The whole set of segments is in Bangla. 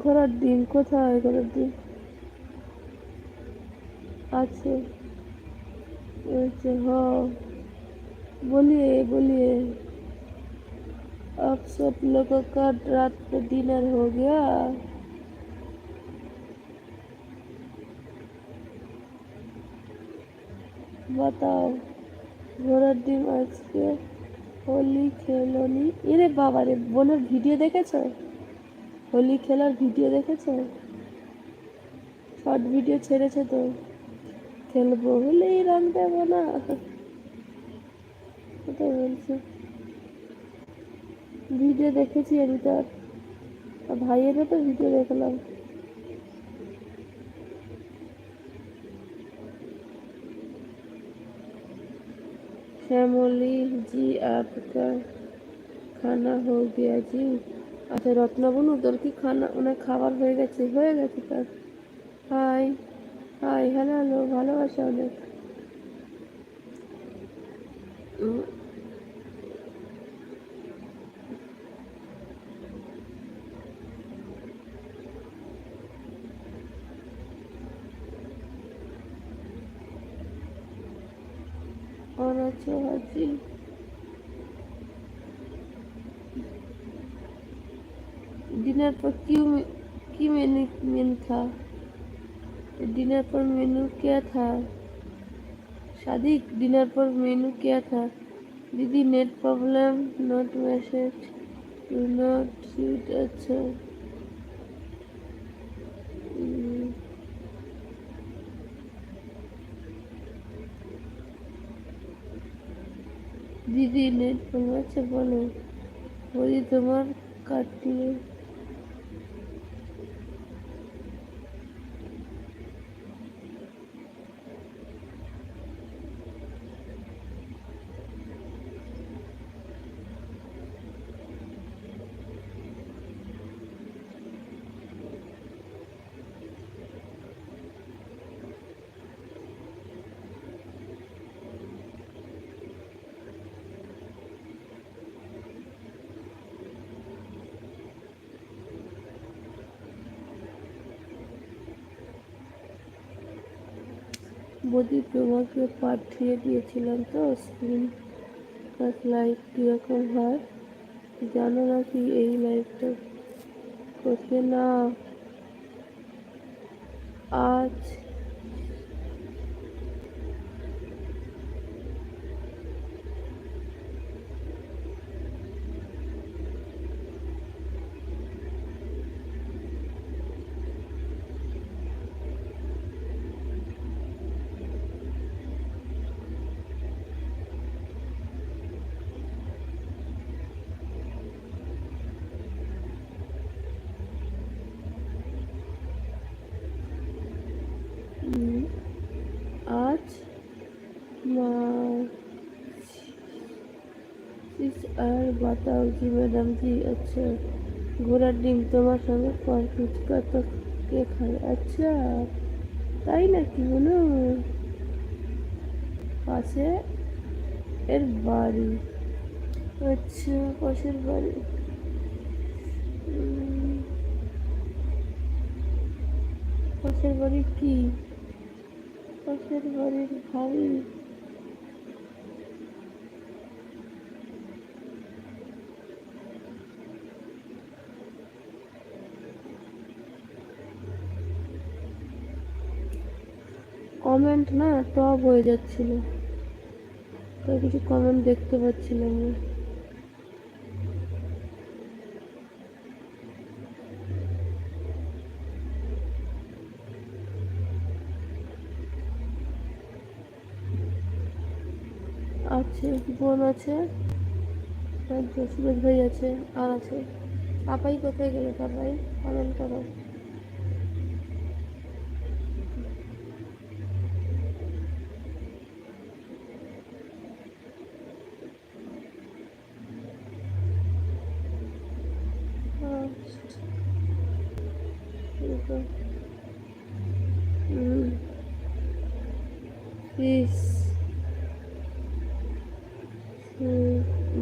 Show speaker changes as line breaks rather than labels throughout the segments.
ঘোড়ার ডিম কোথায় ঘোড়ার ডিম আছে বলছে হ बोलिए बोलिए आप सब लोगों का रात में डिनर हो गया बताओ ঘোড়ার ডিম আজকে হোলি খেলোনি এরে বাবা রে বোনের ভিডিও দেখেছো হোলি খেলার ভিডিও দেখেছো শর্ট ভিডিও ছেড়েছে তো খেলবো হোলি রং দেবো না কোথায় বলছে ভিডিও দেখেছি আমি তার আর ভাইয়েরও তো ভিডিও দেখলাম শ্যামলি জি आपका খানা हो गया जी আচ্ছা রত্নবনু তোর কি খানা ওনার খাবার হয়ে গেছে হয়ে গেছে তার হাই হাই হ্যালো হ্যালো ভালোবাসা অনেক উম, और अच्छा हाजी डिनर पर क्यों की मेनू मेनू था डिनर पर मेनू क्या था शादी डिनर पर मेनू क्या था दीदी net problem not message do not seat अच्छा हम्म, দিদি নেট প্রবলেম আছে বলো বলি তোমার কাটিয়ে বদি তোমাকে পাঠিয়ে দিয়েছিলাম তো স্ক্রিন লাইভ কীরকম হয়? জানো নাকি এই লাইভটা করতে? না। আজ উম, আজ আর বাতাও জি ম্যাডাম জি আচ্ছা। ঘোড়ার ডিম তোমার সঙ্গে কর ফুচকা তো কে খায়। আচ্ছা তাই নাকি বলো পাশে এর বাড়ি। আচ্ছা পাশের বাড়ি। পাশের বাড়ি কি? পাশের বাড়ির ভাবি কমেন্ট না টপ হয়ে যাচ্ছিল। তাই কিছু কমেন্ট দেখতে পাচ্ছিলাম না। আছে, বোন আছে সুরজ ভাই আছে, আর আছে। পাপাই কোথায় গেল? পাপাই কমেন্ট করো।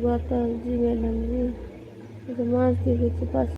বাতাস জি এটা মাছ দেখেছি পাশে